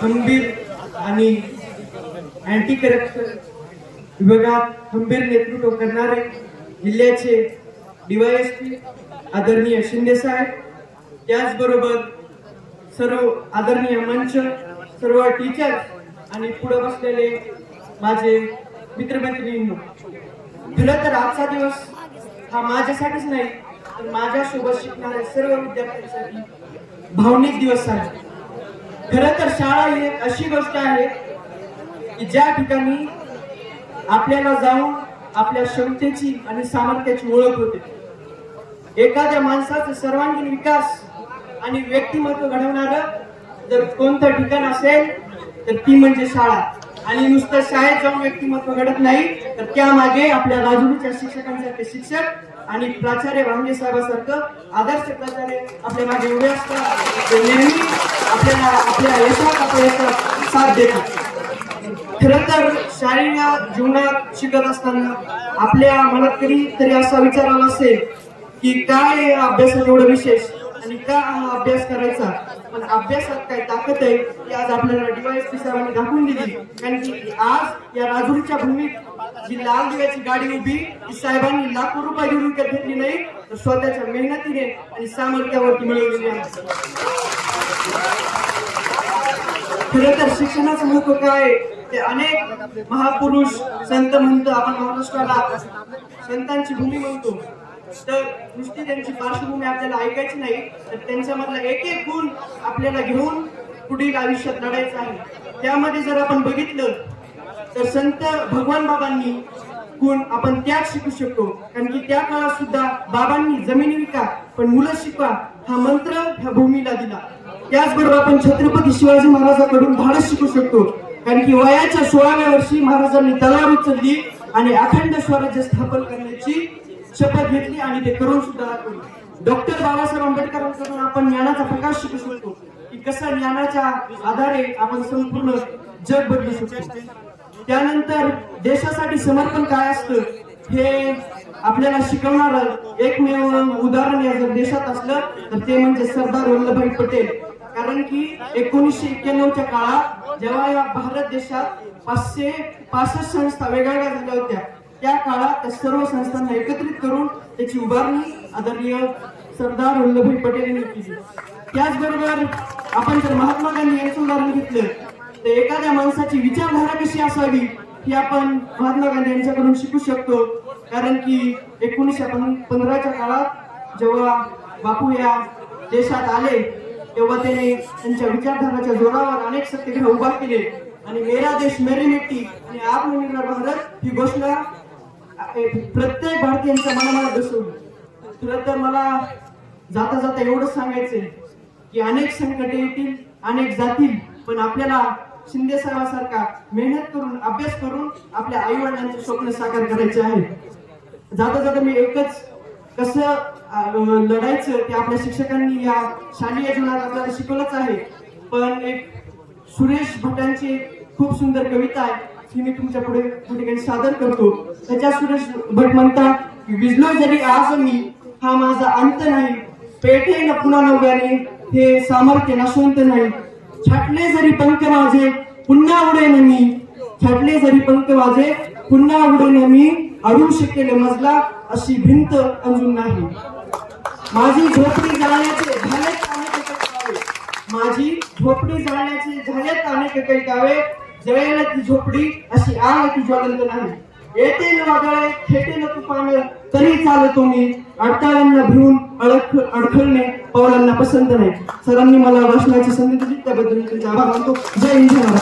खंबीर आणि anti corruption विभागात खंबीर नेतृत्व करणारे जिल्ह्याचे डीवायएसपी आदरणीय शिंदे साहेब त्याचबरोबर सर्व आदरणीय मंच सर्व टीचर्स आणि पुढे बसलेले माझे मित्रमैत्रिणींनो खरं तर आजचा दिवस हा माझ्यासाठीच नाही तर माझ्यासोबत शिकणाऱ्या सर्व विद्यार्थ्यांसाठी भावनिक दिवस आहे. खरं तर शाळा ही एक अशी गोष्ट आहे की ज्या ठिकाणी आपल्याला जाऊन आपल्या क्षमतेची आणि सामर्थ्याची ओळख होते. एखाद्या माणसाचा सर्वांगीण विकास आणि व्यक्तिमत्व घडवणार जर कोणतं ठिकाण असेल तर ती म्हणजे शाळा. आणि नुसतं शाळेत जाऊन व्यक्तिमत्व घडत नाही तर त्यामागे आपल्या राजुरीच्या शिक्षकांसारखे शिक्षक आणि प्राचार्य भांगे साहेबांसारखं आदर्श प्राचार्य आपल्या मागे उभे असतात. आपल्या यशात अपयशात साथ देतात खर तर शालेय जीवनात शिकत असताना आपल्या मनात कधी तरी असा विचार आला असेल की काय अभ्यासात एवढं विशेष आणि का हा अभ्यास करायचा पण अभ्यासात काय ताकद आहे ती आज आपल्याला डीवायएसपी सरांनी दाखवून दिली कारण की आज या राजुरीच्या भूमीत जी लाल दिव्याची गाडी उभी ती साहेबांनी लाखो रुपये देऊन विकत घेतली नाही तर स्वतःच्या मेहनतीने आणि सामर्थ्यावरती मिळवलेली आहे खरं तर शिक्षणाचं महत्त्व काय आहे? ते अनेक महापुरुष संत म्हणतो आपण महाराष्ट्राला संतांची भूमी म्हणतो. तर नुसती त्यांची पार्श्वभूमी आपल्याला ऐकायची नाही तर त्यांच्यामधला एक एक गुण आपल्याला घेऊन पुढील आयुष्यात लढायचं आहे. त्यामध्ये जर आपण बघितलं तर संत भगवान बाबांनी गुण आपण त्यात शिकू शकतो. कारण की त्या काळात सुद्धा बाबांनी जमीन विका पण मुलं शिकवा हा मंत्र ह्या भूमीला दिला. त्याचबरोबर आपण छत्रपती शिवाजी महाराजांकडून धाडस शिकू शकतो. कारण की वयाच्या सोळाव्या वर्षी महाराजांनी तलाव उचलली आणि अखंड स्वराज्य स्थापन करण्याची शपथ घेतली आणि ते करून सुद्धा दाखवली. डॉक्टर बाबासाहेब आंबेडकरांकडून आपण ज्ञानाचा प्रकाश शिकू शकतो. की कसा ज्ञानाच्या आधारे आपण संपूर्ण जग बदलू शकतो. त्यानंतर देशासाठी समर्पण काय असतं हे आपल्याला शिकवणार एकमेव उदाहरण या जर देशात असलं तर ते म्हणजे सरदार वल्लभभाई पटेल. कारण की एकोणीसशे एक्क्याण्णवच्या काळात जेव्हा या भारत देशात पाचशे पासष्ट संस्था वेगवेगळ्या झाल्या होत्या त्या काळात त्या सर्व संस्थांना एकत्रित करून त्याची उभारणी आदरणीय सरदार वल्लभभाई पटेल यांनी केली. त्याचबरोबर आपण जर महात्मा गांधी यांचं उदाहरण घेतलं तर एखाद्या माणसाची विचारधारा कशी असावी ही आपण महात्मा गांधी यांच्याकडून शिकू शकतो. कारण की एकोणीसशे पंधराच्या काळात जेव्हा बापू या देशात आले तेव्हा त्याने त्यांच्या विचारधाराच्या जोरावर अनेक सत्याग्रह उभा केले आणि मेरा देश मेरी मिट्टी आणि आत्मनिर्भर भारत ही घोषणा प्रत्येक भारतीयांच्या मनामध्ये बसून खरं तर मला जाता जाता एवढंच सांगायचंय की अनेक संकटे येतील अनेक जातील पण आपल्याला शिंदे साहेबांसारखा मेहनत करून अभ्यास करून आपल्या आई वडिलांचे स्वप्न साकार करायचे आहे. जाता जाता मी एकच कसं लढायचं ते आपल्या शिक्षकांनी या शालेय जीवनात आपल्याला शिकवलंच आहे. पण एक सुरेश भटांची खूप सुंदर कविता आहे. ती मी तुमच्यापुढे ठिकाणी सादर करतो. त्याच्या सुरेश भट म्हणतात विजलो जरी आज मी हा माझा अंत नाही. पेठे न पुन्हा नव्याने हे सामर्थ्य नाशवंत नाही. छाटले जरी पंख माझे पुन्हा उडेन मी. छाटले जरी पंख माझे पुन्हा उडेन मी. अडू शकेल मजला अशी भिंत अजून नाही. माझी झोपडी जाळण्याचे झालेत अनेक गावे माझी झोपडी जाळण्याचे झालेत अनेक काही गावे जळेल ती झोपडी अशी आग ती ज्वलंत नाही. येते वादळे खेटे तुफान तरी चालतो मी. अडथळ्यांना भिवून अडख अडखळणे पावलांना पसंत नाही. सरांनी मला वाचण्याची संधी दिली त्याबद्दल तुमचे आभार मानतो. जय हिंद